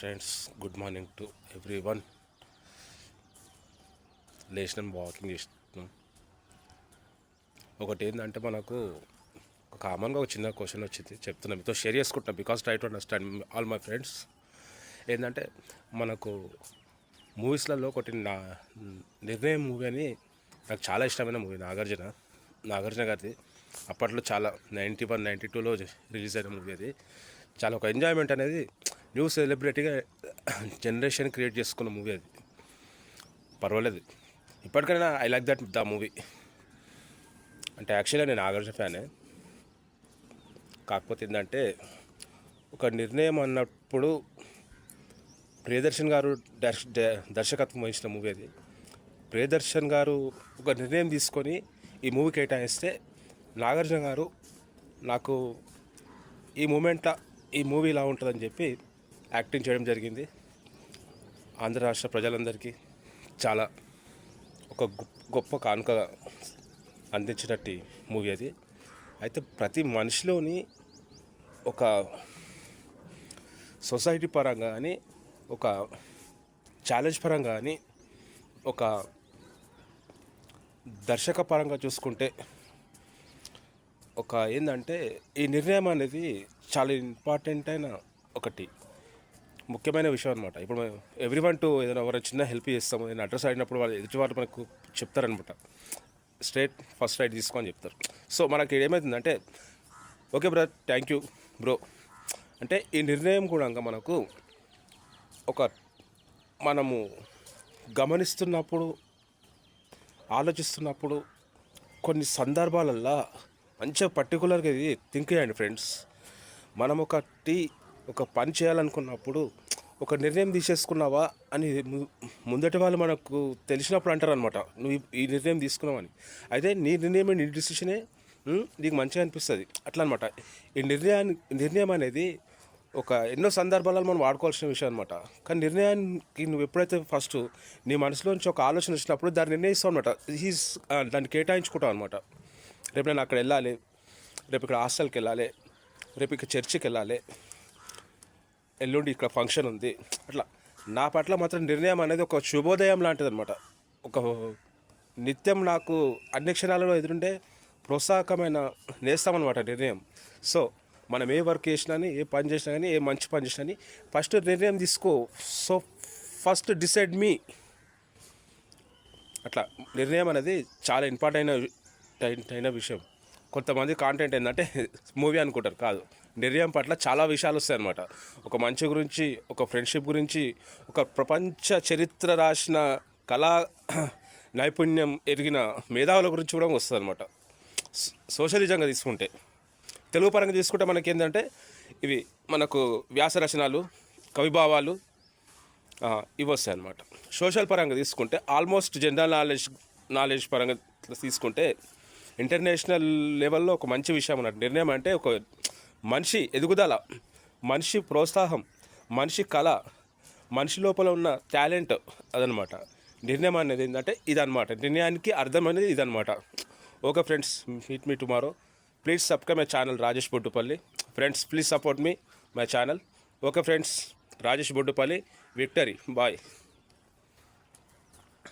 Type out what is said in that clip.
Friends good morning to everyone లేచినాం walking చేస్తున్నాం. ఒకటి ఏంటంటే మనకు కామన్గా ఒక చిన్న క్వశ్చన్ వచ్చింది చెప్తున్నా మీతో షేర్ చేసుకుంటున్నా because try to understand all my friends ఏంటంటే మనకు మూవీస్లలో ఒకటి నా నిర్ణయం మూవీ అని నాకు చాలా ఇష్టమైన మూవీ నాగార్జున. నాగార్జున గారిది. అప్పట్లో చాలా నైంటీ వన్ నైంటీ టూలో రిలీజ్ అయిన మూవీ అది. చాలా ఒక ఎంజాయ్మెంట్ అనేది న్యూ సెలబ్రిటీగా జనరేషన్ క్రియేట్ చేసుకున్న మూవీ అది. పర్వాలేదు. ఇప్పటికైనా I like that the movie అంటే యాక్చువల్గా నేను నాగార్జున ఫ్యానే. కాకపోతే ఏంటంటే ఒక నిర్ణయం అన్నప్పుడు ప్రియదర్శన్ గారు దర్శకత్వం వహించిన మూవీ అది. ప్రియదర్శన్ గారు ఒక నిర్ణయం తీసుకొని ఈ మూవీ కేటాయిస్తే నాగార్జున గారు నాకు ఈ మూమెంట్ ఈ మూవీ ఇలా ఉంటుందని చెప్పి యాక్టింగ్ చేయడం జరిగింది. ఆంధ్ర రాష్ట్ర ప్రజలందరికీ చాలా ఒక గొప్ప గొప్ప కానుక అందించినట్టు మూవీ అది. అయితే ప్రతి మనిషిలోని ఒక సొసైటీ పరంగా కానీ ఒక ఛాలెంజ్ పరంగా కానీ ఒక దర్శక పరంగా చూసుకుంటే ఒక ఏంటంటే ఈ నిర్ణయం అనేది చాలా ఇంపార్టెంట్ అయిన ఒకటి. ముఖ్యమైన విషయం అనమాట ఇప్పుడు ఎవ్రీ వన్ టు ఏదైనా ఎవరైనా చిన్న హెల్ప్ చేస్తాము ఏదైనా అడ్రస్ ఆడినప్పుడు వాళ్ళు ఎదుటి వాళ్ళు మనకు చెప్తారనమాట స్ట్రేట్ ఫస్ట్ రైట్ తీసుకొని చెప్తారు. సో మనకి ఏమవుతుందంటే okay bro thank you bro అంటే ఈ నిర్ణయం కూడా మనకు ఒక మనము గమనిస్తున్నప్పుడు ఆలోచిస్తున్నప్పుడు కొన్ని సందర్భాలల్లో మంచిగా పర్టికులర్గా ఇది థింక్ చేయండి ఫ్రెండ్స్ మనం ఒకటి ఒక పని చేయాలనుకున్నప్పుడు ఒక నిర్ణయం తీసేసుకున్నావా అని ము- ముందటి వాళ్ళు మనకు తెలిసినప్పుడు అంటారు అనమాట నువ్వు ఈ- నిర్ణయం తీసుకున్నావని. అయితే నీ నిర్ణయం నీ డిసిషనే నీకు మంచిగా అనిపిస్తుంది. అట్లా అనమాట ఈ నిర్ణయాన్ని నిర్ణయం అనేది ఒక ఎన్నో సందర్భాలలో మనం వాడుకోవాల్సిన విషయం అనమాట కానీ నిర్ణయానికి నువ్వు ఎప్పుడైతే ఫస్ట్ నీ మనసులో నుంచి ఒక ఆలోచన వచ్చినప్పుడు దాన్ని నిర్ణయిస్తావు అనమాట హీస్ దాన్ని కేటాయించుకుంటావు అనమాట రేపు నేను అక్కడ వెళ్ళాలి రేపు ఇక్కడ హాస్టల్కి వెళ్ళాలి రేపు ఇక్కడ చర్చికి వెళ్ళాలి ఎల్లుండి ఇక్కడ ఫంక్షన్ ఉంది. అట్లా. నా పట్ల మాత్రం నిర్ణయం అనేది ఒక శుభోదయం లాంటిది అనమాట ఒక నిత్యం నాకు అన్ని క్షణాలలో ఎదురుండే ప్రోత్సాహకమైన నేస్తామన్నమాట నిర్ణయం. సో మనం ఏ వర్క్ చేసినా కానీ, ఏ పని చేసినా కానీ ఏ మంచి పని చేసినా కానీ ఫస్ట్ నిర్ణయం తీసుకో. సో ఫస్ట్ డిసైడ్ మీ. అట్లా. నిర్ణయం అనేది చాలా ఇంపార్టెంట్ అయిన అయిన విషయం. కొంతమంది కాంటెంట్ ఏంటంటే మూవీ అనుకుంటారు. కాదు. నిర్ణయం పట్ల చాలా విషయాలు వస్తాయి అన్నమాట ఒక మంచి గురించి ఒక ఫ్రెండ్షిప్ గురించి ఒక ప్రపంచ చరిత్ర రాసిన కళా నైపుణ్యం ఎరిగిన మేధావుల గురించి కూడా వస్తుంది అనమాట సోషలిజంగా తీసుకుంటే. తెలుగు పరంగా తీసుకుంటే మనకి ఏంటంటే ఇవి మనకు వ్యాస రచనలు కవిభావాలు ఇవి వస్తాయి అనమాట సోషల్ పరంగా తీసుకుంటే ఆల్మోస్ట్ జనరల్ నాలెడ్జ్ నాలెడ్జ్ పరంగా తీసుకుంటే ఇంటర్నేషనల్ లెవెల్లో ఒక మంచి విషయం అన్నట్టు. నిర్ణయం అంటే ఒక మనిషి ఎదుగుదల మనిషి ప్రోత్సాహం మనిషి కళ మనిషి లోపల ఉన్న టాలెంట్ అదనమాట. నిర్ణయం అనేది ఏంటంటే ఇదనమాట. నిర్ణయానికి అర్థం అనేది ఇదనమాట. Okay friends meet me tomorrow. Please subscribe my channel Rajesh Boddupalli. Friends please support me my channel. Okay friends Rajesh Boddupalli victory. Bye.